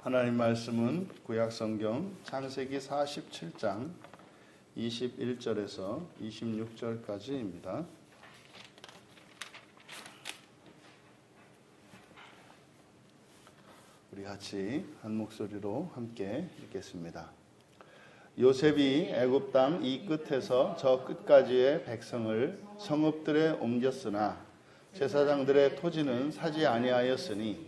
하나님 말씀은 구약 성경 창세기 47장 21절에서 26절까지입니다. 우리 같이 한 목소리로 함께 읽겠습니다. 요셉이 애굽 땅 이 끝에서 저 끝까지의 백성을 성읍들에 옮겼으나 제사장들의 토지는 사지 아니하였으니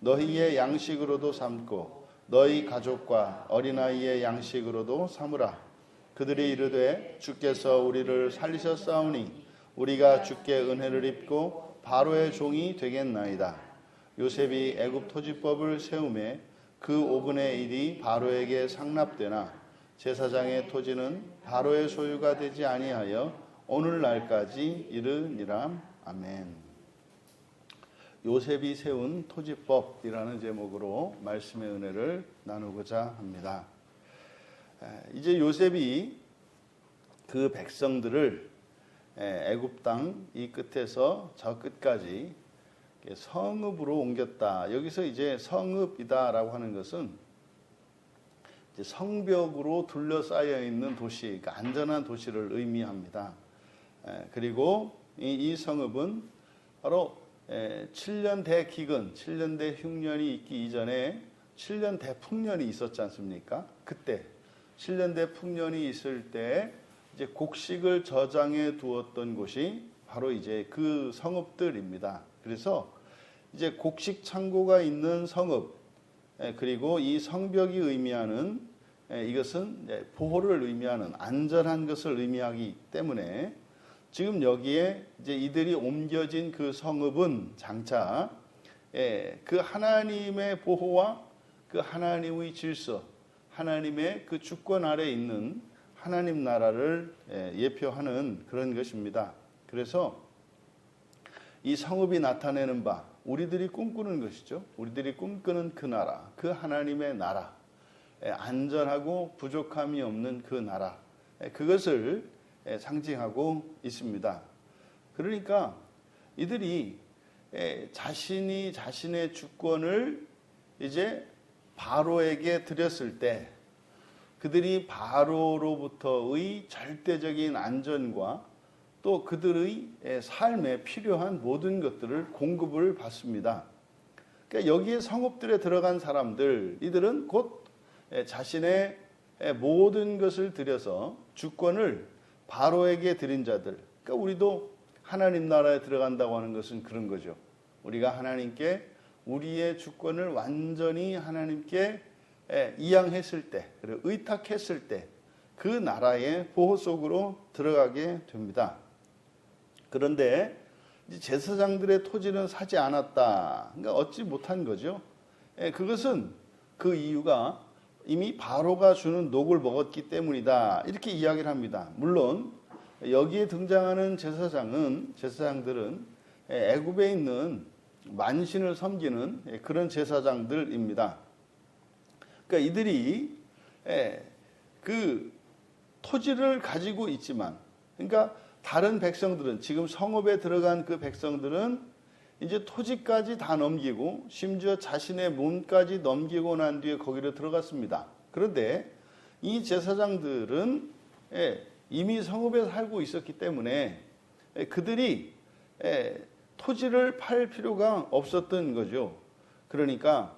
너희의 양식으로도 삼고 너희 가족과 어린아이의 양식으로도 삼으라. 그들이 이르되 주께서 우리를 살리셨사오니 우리가 주께 은혜를 입고 바로의 종이 되겠나이다. 요셉이 애굽 토지법을 세우매 그 5분의 1이 바로에게 상납되나 제사장의 토지는 바로의 소유가 되지 아니하여 오늘날까지 이르니라. 아멘. 요셉이 세운 토지법이라는 제목으로 말씀의 은혜를 나누고자 합니다. 이제 요셉이 그 백성들을 애굽 땅 이 끝에서 저 끝까지 성읍으로 옮겼다. 여기서 이제 성읍이다라고 하는 것은 성벽으로 둘러싸여 있는 도시, 그러니까 안전한 도시를 의미합니다. 그리고 이 성읍은 바로 7년 대기근, 7년 대흉년이 있기 이전에 7년 대풍년이 있었지 않습니까? 그때 7년 대풍년이 있을 때 이제 곡식을 저장해 두었던 곳이 바로 이제 그 성읍들입니다. 그래서 이제 곡식 창고가 있는 성읍 그리고 이 성벽이 의미하는 이것은 보호를 의미하는 안전한 것을 의미하기 때문에 지금 여기에 이제 이들이 옮겨진 그 성읍은 장차 예, 그 하나님의 보호와 그 하나님의 질서, 하나님의 그 주권 아래 있는 하나님 나라를 예, 예표하는 그런 것입니다. 그래서 이 성읍이 나타내는 바 우리들이 꿈꾸는 것이죠. 우리들이 꿈꾸는 그 나라, 그 하나님의 나라, 예, 안전하고 부족함이 없는 그 나라, 그것을 예, 상징하고 있습니다. 그러니까 이들이 예, 자신이 자신의 주권을 이제 바로에게 드렸을 때 그들이 바로로부터의 절대적인 안전과 또 그들의 예, 삶에 필요한 모든 것들을 공급을 받습니다. 그러니까 여기에 성읍들에 들어간 사람들, 이들은 곧 자신의 모든 것을 들여서 주권을 바로에게 드린 자들. 그러니까 우리도 하나님 나라에 들어간다고 하는 것은 그런 거죠. 우리가 하나님께 우리의 주권을 완전히 하나님께 이양했을 때, 그리고 의탁했을 때, 그 나라의 보호 속으로 들어가게 됩니다. 그런데 제사장들의 토지는 사지 않았다. 그러니까 얻지 못한 거죠. 그것은 그 이유가 이미 바로가 주는 녹을 먹었기 때문이다. 이렇게 이야기를 합니다. 물론 여기에 등장하는 제사장은 제사장들은 애굽에 있는 만신을 섬기는 그런 제사장들입니다. 그러니까 이들이 그 토지를 가지고 있지만 그러니까 다른 백성들은 지금 성읍에 들어간 그 백성들은 이제 토지까지 다 넘기고 심지어 자신의 몸까지 넘기고 난 뒤에 거기로 들어갔습니다. 그런데 이 제사장들은 예, 이미 성읍에 살고 있었기 때문에 예, 그들이 예, 토지를 팔 필요가 없었던 거죠. 그러니까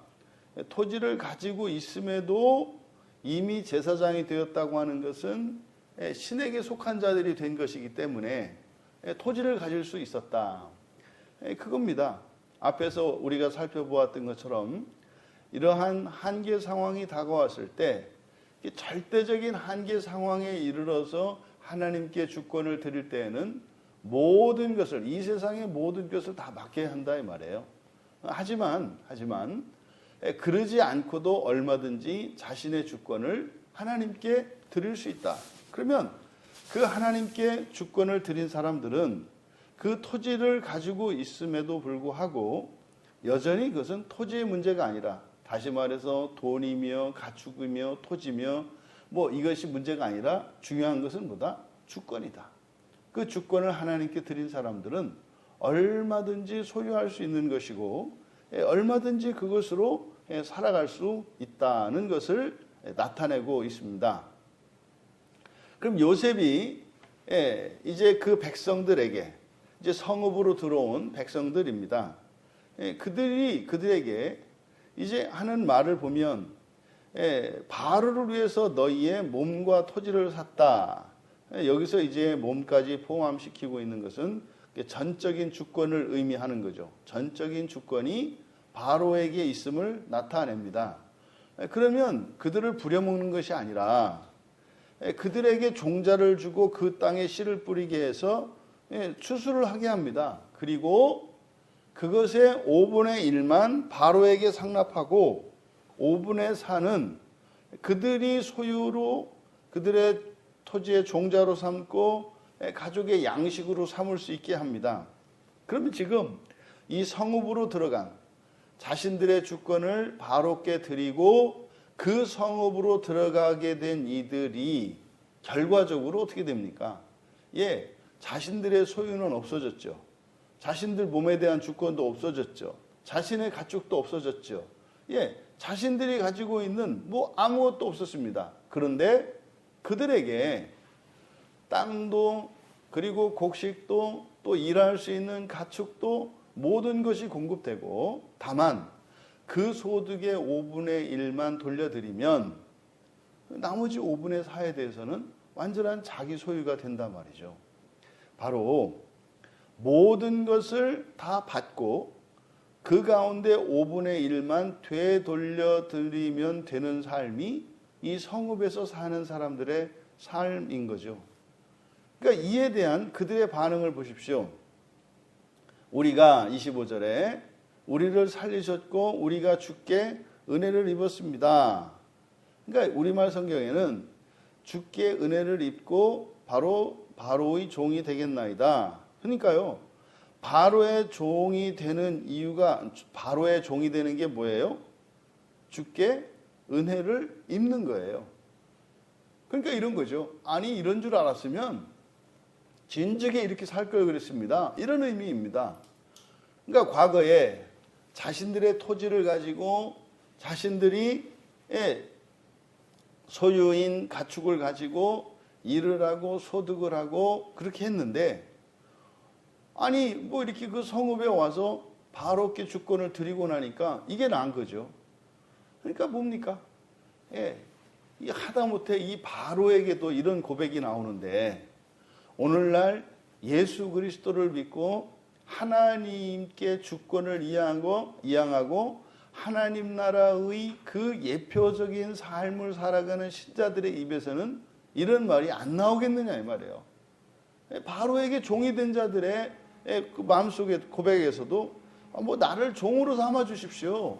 토지를 가지고 있음에도 이미 제사장이 되었다고 하는 것은 신에게 속한 자들이 된 것이기 때문에 토지를 가질 수 있었다. 그겁니다. 앞에서 우리가 살펴보았던 것처럼 이러한 한계 상황이 다가왔을 때 절대적인 한계 상황에 이르러서 하나님께 주권을 드릴 때에는 모든 것을 이 세상의 모든 것을 다 맡겨야 한다 이 말이에요. 하지만 하지만 예, 그러지 않고도 얼마든지 자신의 주권을 하나님께 드릴 수 있다. 그러면 그 하나님께 주권을 드린 사람들은 그 토지를 가지고 있음에도 불구하고 여전히 그것은 토지의 문제가 아니라 다시 말해서 돈이며 가축이며 토지며 뭐 이것이 문제가 아니라 중요한 것은 뭐다? 주권이다. 그 주권을 하나님께 드린 사람들은 얼마든지 소유할 수 있는 것이고 예, 얼마든지 그것으로 예, 살아갈 수 있다는 것을 나타내고 있습니다. 그럼 요셉이 예, 이제 그 백성들에게 이제 성읍으로 들어온 백성들입니다. 그들이 그들에게 이제 하는 말을 보면 바로를 위해서 너희의 몸과 토지를 샀다. 여기서 이제 몸까지 포함시키고 있는 것은 전적인 주권을 의미하는 거죠. 전적인 주권이 바로에게 있음을 나타냅니다. 그러면 그들을 부려먹는 것이 아니라 그들에게 종자를 주고 그 땅에 씨를 뿌리게 해서 추수를 하게 합니다. 그리고 그것의 5분의 1만 바로에게 상납하고 5분의 4는 그들이 소유로 그들의 토지의 종자로 삼고 가족의 양식으로 삼을 수 있게 합니다. 그러면 지금 이 성읍으로 들어간 자신들의 주권을 바로께 드리고 그 성읍으로 들어가게 된 이들이 결과적으로 어떻게 됩니까? 예, 자신들의 소유는 없어졌죠. 자신들 몸에 대한 주권도 없어졌죠. 자신의 가축도 없어졌죠. 예, 자신들이 가지고 있는 뭐 아무것도 없었습니다. 그런데 그들에게 땅도 그리고 곡식도 또 일할 수 있는 가축도 모든 것이 공급되고 다만 그 소득의 5분의 1만 돌려드리면 나머지 5분의 4에 대해서는 완전한 자기 소유가 된단 말이죠. 바로 모든 것을 다 받고 그 가운데 5분의 1만 되돌려 드리면 되는 삶이 이 성읍에서 사는 사람들의 삶인 거죠. 그러니까 이에 대한 그들의 반응을 보십시오. 우리가 25절에 우리를 살리셨고 우리가 주께 은혜를 입었습니다. 그러니까 우리말 성경에는 주께 은혜를 입고 바로 바로의 종이 되겠나이다. 그러니까요. 바로의 종이 되는 이유가 바로의 종이 되는 게 뭐예요? 주께 은혜를 입는 거예요. 그러니까 이런 거죠. 아니 이런 줄 알았으면 진즉에 이렇게 살 걸 그랬습니다. 이런 의미입니다. 그러니까 과거에 자신들의 토지를 가지고 자신들이 예, 소유인 가축을 가지고 일을 하고 소득을 하고 그렇게 했는데 아니 뭐 이렇게 그 성읍에 와서 바로께 주권을 드리고 나니까 이게 나은 거죠. 그러니까 뭡니까? 예, 이 하다못해 이 바로에게도 이런 고백이 나오는데 오늘날 예수 그리스도를 믿고 하나님께 주권을 이양하고 이양하고 하나님 나라의 그 예표적인 삶을 살아가는 신자들의 입에서는 이런 말이 안 나오겠느냐 이 말이에요. 바로에게 종이 된 자들의 그 마음속의 고백에서도 뭐 나를 종으로 삼아 주십시오.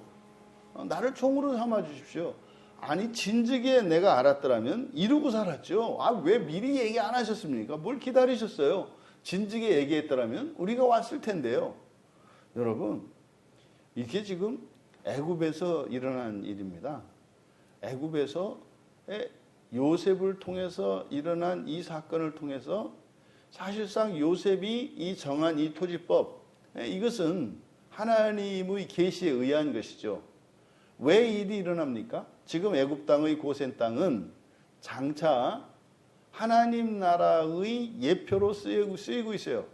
나를 종으로 삼아 주십시오. 아니 진즉에 내가 알았더라면 이루고 살았죠. 아 왜 미리 얘기 안 하셨습니까? 뭘 기다리셨어요? 진즉에 얘기했더라면 우리가 왔을 텐데요. 여러분 이게 지금 애굽에서 일어난 일입니다. 애굽에서 요셉을 통해서 일어난 이 사건을 통해서 사실상 요셉이 이 정한 이 토지법 이것은 하나님의 계시에 의한 것이죠. 왜 일이 일어납니까? 지금 애굽 땅의 고센 땅은 장차 하나님 나라의 예표로 쓰이고, 쓰이고 있어요.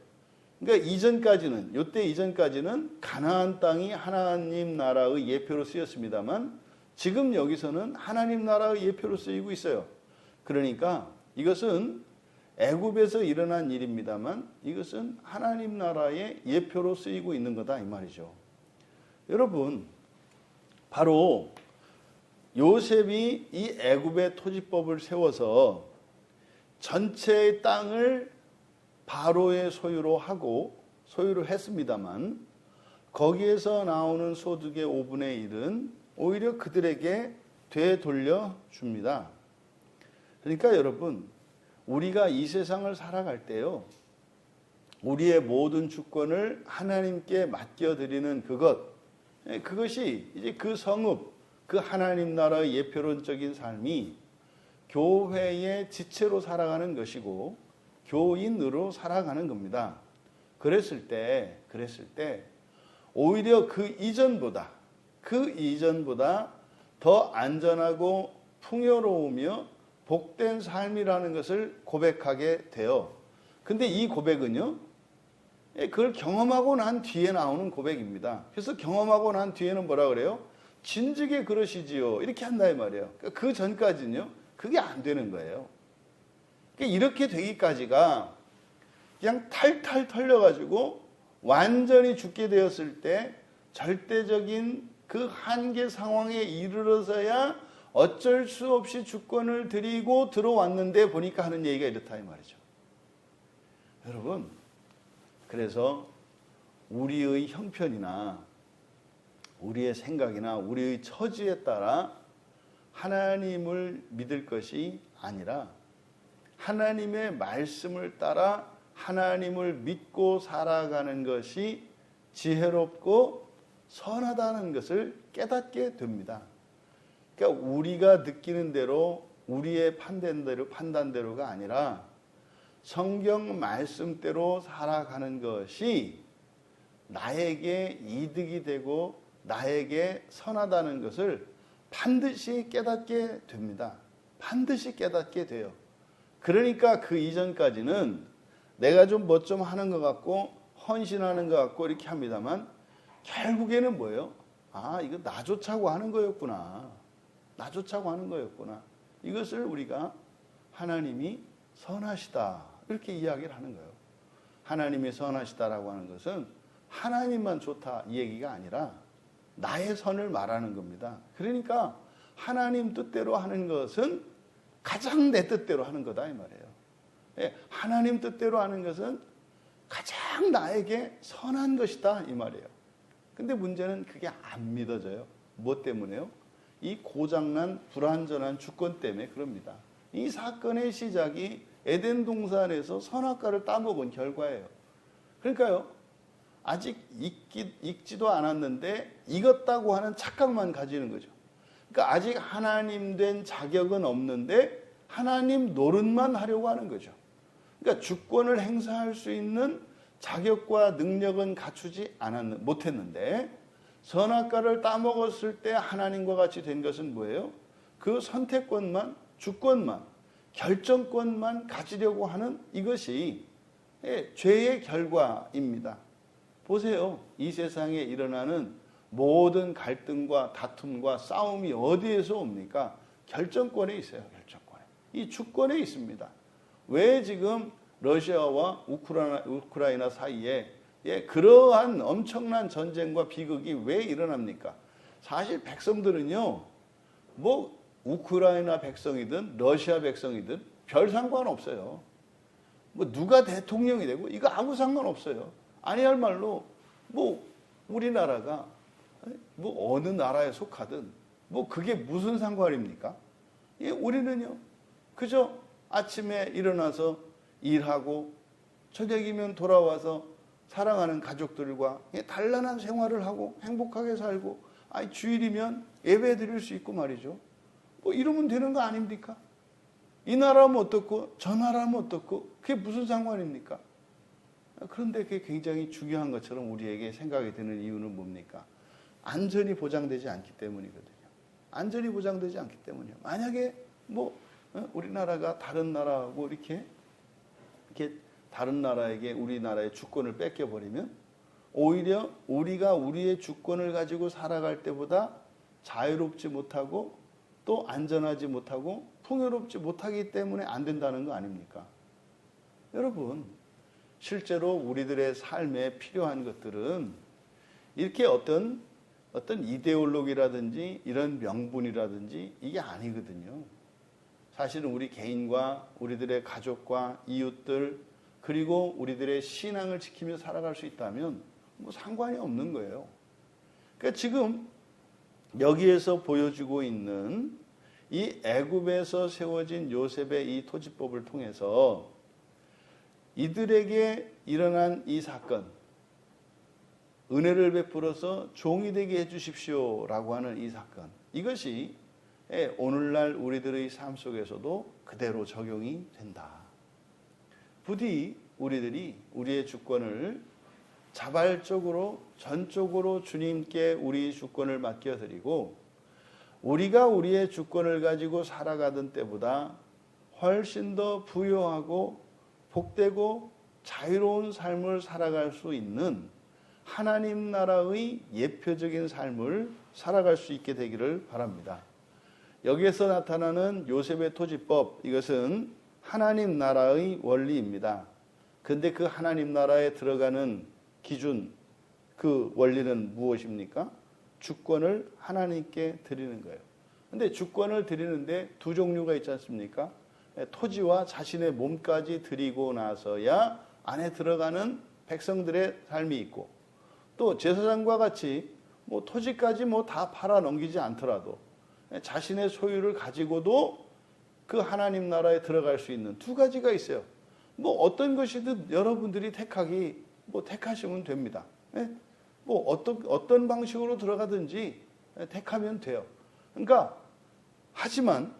그러니까 이전까지는 요때 이전까지는 가나안 땅이 하나님 나라의 예표로 쓰였습니다만 지금 여기서는 하나님 나라의 예표로 쓰이고 있어요. 그러니까 이것은 애굽에서 일어난 일입니다만 이것은 하나님 나라의 예표로 쓰이고 있는 거다 이 말이죠. 여러분 바로 요셉이 이 애굽의 토지법을 세워서 전체의 땅을 바로의 소유로 하고 소유를 했습니다만 거기에서 나오는 소득의 5분의 1은 오히려 그들에게 되돌려 줍니다. 그러니까 여러분, 우리가 이 세상을 살아갈 때요, 우리의 모든 주권을 하나님께 맡겨드리는 그것, 예, 그것이 이제 그 성읍, 그 하나님 나라의 예표론적인 삶이 교회의 지체로 살아가는 것이고 교인으로 살아가는 겁니다. 그랬을 때, 그랬을 때 오히려 그 이전보다 그 이전보다 더 안전하고 풍요로우며 복된 삶이라는 것을 고백하게 돼요. 근데 이 고백은요, 예, 그걸 경험하고 난 뒤에 나오는 고백입니다. 그래서 경험하고 난 뒤에는 뭐라 그래요? 진즉에 그러시지요. 이렇게 한다 이 말이에요. 그러니까 그 전까지는요, 그게 안 되는 거예요. 그러니까 이렇게 되기까지가 그냥 탈탈 털려가지고 완전히 죽게 되었을 때 절대적인 그 한계 상황에 이르러서야 어쩔 수 없이 주권을 드리고 들어왔는데 보니까 하는 얘기가 이렇다 이 말이죠. 여러분, 그래서 우리의 형편이나 우리의 생각이나 우리의 처지에 따라 하나님을 믿을 것이 아니라 하나님의 말씀을 따라 하나님을 믿고 살아가는 것이 지혜롭고 선하다는 것을 깨닫게 됩니다. 그러니까 우리가 느끼는 대로 우리의 판단대로 판단대로가 아니라 성경 말씀대로 살아가는 것이 나에게 이득이 되고 나에게 선하다는 것을 반드시 깨닫게 됩니다. 반드시 깨닫게 돼요. 그러니까 그 이전까지는 내가 좀 뭐좀 하는 것 같고 헌신하는 것 같고 이렇게 합니다만 결국에는 뭐예요? 아, 이거 나 좋자고 하는 거였구나. 나 좋자고 하는 거였구나. 이것을 우리가 하나님이 선하시다. 이렇게 이야기를 하는 거예요. 하나님이 선하시다라고 하는 것은 하나님만 좋다 이 얘기가 아니라 나의 선을 말하는 겁니다. 그러니까 하나님 뜻대로 하는 것은 가장 내 뜻대로 하는 거다 이 말이에요. 예, 하나님 뜻대로 하는 것은 가장 나에게 선한 것이다 이 말이에요. 근데 문제는 그게 안 믿어져요. 뭐 때문에요? 이 고장난 불완전한 주권 때문에 그럽니다. 이 사건의 시작이 에덴 동산에서 선악과를 따먹은 결과예요. 그러니까요. 아직 익기, 익지도 않았는데 익었다고 하는 착각만 가지는 거죠. 그러니까 아직 하나님 된 자격은 없는데 하나님 노릇만 하려고 하는 거죠. 그러니까 주권을 행사할 수 있는 자격과 능력은 갖추지 않았 못했는데 선악과를 따먹었을 때 하나님과 같이 된 것은 뭐예요? 그 선택권만 주권만 결정권만 가지려고 하는 이것이 예, 죄의 결과입니다. 보세요. 이 세상에 일어나는 모든 갈등과 다툼과 싸움이 어디에서 옵니까? 결정권에 있어요. 결정권에. 이 주권에 있습니다. 왜 지금 러시아와 우크라이나, 우크라이나 사이에 예, 그러한 엄청난 전쟁과 비극이 왜 일어납니까? 사실 백성들은요, 뭐 우크라이나 백성이든 러시아 백성이든 별 상관없어요. 뭐 누가 대통령이 되고 이거 아무 상관없어요. 아니할 말로 뭐 우리나라가 뭐 어느 나라에 속하든 뭐 그게 무슨 상관입니까? 예, 우리는요. 그저 아침에 일어나서 일하고 저녁이면 돌아와서 사랑하는 가족들과 단란한 생활을 하고 행복하게 살고 아니 주일이면 예배 드릴 수 있고 말이죠. 뭐 이러면 되는 거 아닙니까? 이 나라면 어떻고 저 나라면 어떻고 그게 무슨 상관입니까? 그런데 그게 굉장히 중요한 것처럼 우리에게 생각이 드는 이유는 뭡니까? 안전이 보장되지 않기 때문이거든요. 안전이 보장되지 않기 때문이요. 만약에 뭐 어, 우리나라가 다른 나라하고 이렇게 이렇게 다른 나라에게 우리나라의 주권을 뺏겨 버리면 오히려 우리가 우리의 주권을 가지고 살아갈 때보다 자유롭지 못하고 또 안전하지 못하고 풍요롭지 못하기 때문에 안 된다는 거 아닙니까? 여러분, 실제로 우리들의 삶에 필요한 것들은 이렇게 어떤 어떤 이데올로기라든지 이런 명분이라든지 이게 아니거든요. 사실은 우리 개인과 우리들의 가족과 이웃들 그리고 우리들의 신앙을 지키며 살아갈 수 있다면 뭐 상관이 없는 거예요. 그러니까 지금 여기에서 보여주고 있는 이 애굽에서 세워진 요셉의 이 토지법을 통해서 이들에게 일어난 이 사건, 은혜를 베풀어서 종이 되게 해 주십시오라고 하는 이 사건, 이것이 오늘날 우리들의 삶 속에서도 그대로 적용이 된다. 부디 우리들이 우리의 주권을 자발적으로 전적으로 주님께 우리 주권을 맡겨드리고 우리가 우리의 주권을 가지고 살아가던 때보다 훨씬 더 부유하고 복되고 자유로운 삶을 살아갈 수 있는 하나님 나라의 예표적인 삶을 살아갈 수 있게 되기를 바랍니다. 여기에서 나타나는 요셉의 토지법 이것은 하나님 나라의 원리입니다. 근데 그 하나님 나라에 들어가는 기준 그 원리는 무엇입니까? 주권을 하나님께 드리는 거예요. 근데 주권을 드리는데 두 종류가 있지 않습니까? 예, 토지와 자신의 몸까지 드리고 나서야 안에 들어가는 백성들의 삶이 있고 또 제사장과 같이 뭐 토지까지 뭐 다 팔아 넘기지 않더라도 예, 자신의 소유를 가지고도 그 하나님 나라에 들어갈 수 있는 두 가지가 있어요. 뭐 어떤 것이든 여러분들이 택하기 뭐 택하시면 됩니다. 예? 뭐 어떤 어떤 방식으로 들어가든지 택하면 돼요. 그러니까 하지만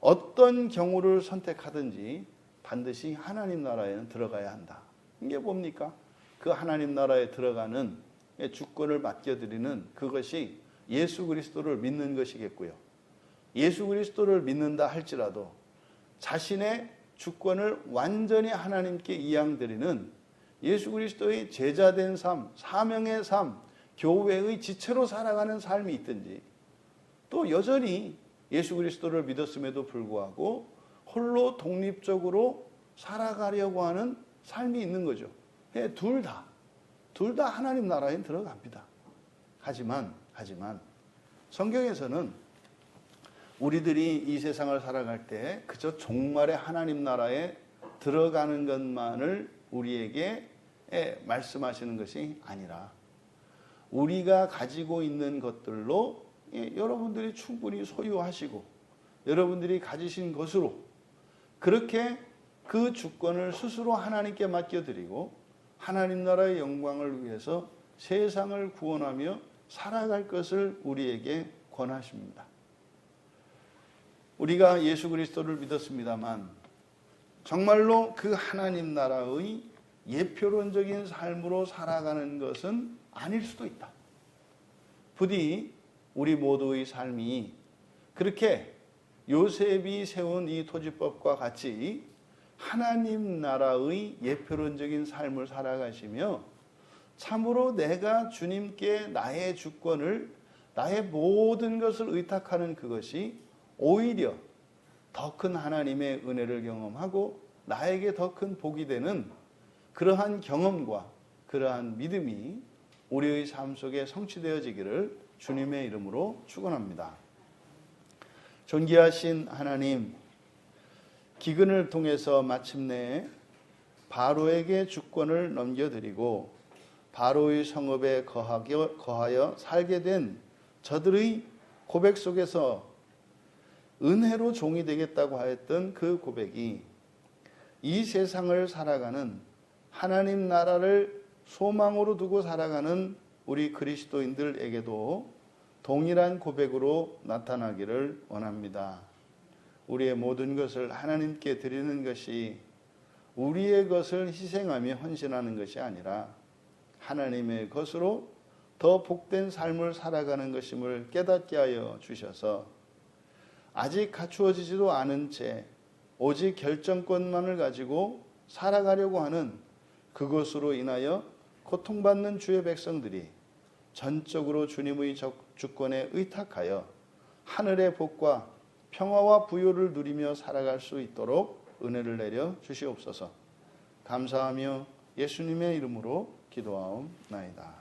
어떤 경우를 선택하든지 반드시 하나님 나라에는 들어가야 한다. 이게 뭡니까? 그 하나님 나라에 들어가는 주권을 맡겨드리는 그것이 예수 그리스도를 믿는 것이겠고요. 예수 그리스도를 믿는다 할지라도 자신의 주권을 완전히 하나님께 이양드리는 예수 그리스도의 제자된 삶, 사명의 삶, 교회의 지체로 살아가는 삶이 있든지 또 여전히 예수 그리스도를 믿었음에도 불구하고 홀로 독립적으로 살아가려고 하는 삶이 있는 거죠. 예, 둘 다, 둘 다 하나님 나라에 들어갑니다. 하지만, 하지만 성경에서는 우리들이 이 세상을 살아갈 때 그저 종말의 하나님 나라에 들어가는 것만을 우리에게 말씀하시는 것이 아니라 우리가 가지고 있는 것들로 예, 여러분들이 충분히 소유하시고 여러분들이 가지신 것으로 그렇게 그 주권을 스스로 하나님께 맡겨드리고 하나님 나라의 영광을 위해서 세상을 구원하며 살아갈 것을 우리에게 권하십니다. 우리가 예수 그리스도를 믿었습니다만 정말로 그 하나님 나라의 예표론적인 삶으로 살아가는 것은 아닐 수도 있다. 부디 우리 모두의 삶이 그렇게 요셉이 세운 이 토지법과 같이 하나님 나라의 예표론적인 삶을 살아가시며 참으로 내가 주님께 나의 주권을 나의 모든 것을 의탁하는 그것이 오히려 더 큰 하나님의 은혜를 경험하고 나에게 더 큰 복이 되는 그러한 경험과 그러한 믿음이 우리의 삶 속에 성취되어지기를 주님의 이름으로 축원합니다. 존귀하신 하나님, 기근을 통해서 마침내 바로에게 주권을 넘겨드리고 바로의 성읍에 거하여 살게 된 저들의 고백 속에서 은혜로 종이 되겠다고 하였던 그 고백이 이 세상을 살아가는 하나님 나라를 소망으로 두고 살아가는 우리 그리스도인들에게도 동일한 고백으로 나타나기를 원합니다. 우리의 모든 것을 하나님께 드리는 것이 우리의 것을 희생하며 헌신하는 것이 아니라 하나님의 것으로 더 복된 삶을 살아가는 것임을 깨닫게 하여 주셔서 아직 갖추어지지도 않은 채 오직 결정권만을 가지고 살아가려고 하는 그것으로 인하여 고통받는 주의 백성들이 전적으로 주님의 주권에 의탁하여 하늘의 복과 평화와 부요를 누리며 살아갈 수 있도록 은혜를 내려 주시옵소서. 감사하며 예수님의 이름으로 기도하옵나이다.